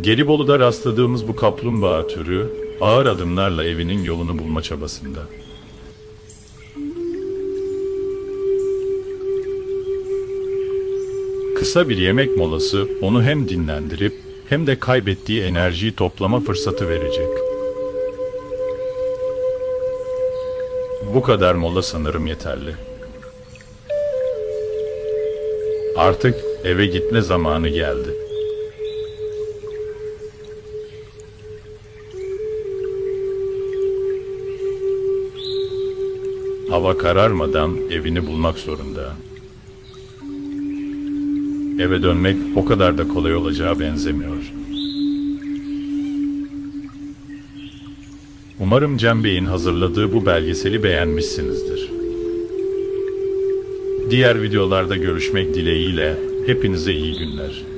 Gelibolu'da rastladığımız bu kaplumbağa türü ağır adımlarla evinin yolunu bulma çabasında. Kısa bir yemek molası onu hem dinlendirip hem de kaybettiği enerjiyi toplama fırsatı verecek. Bu kadar mola sanırım yeterli. Artık eve gitme zamanı geldi. Hava kararmadan evini bulmak zorunda. Eve dönmek o kadar da kolay olacağı benzemiyor. Umarım Cem Bey'in hazırladığı bu belgeseli beğenmişsinizdir. Diğer videolarda görüşmek dileğiyle hepinize iyi günler.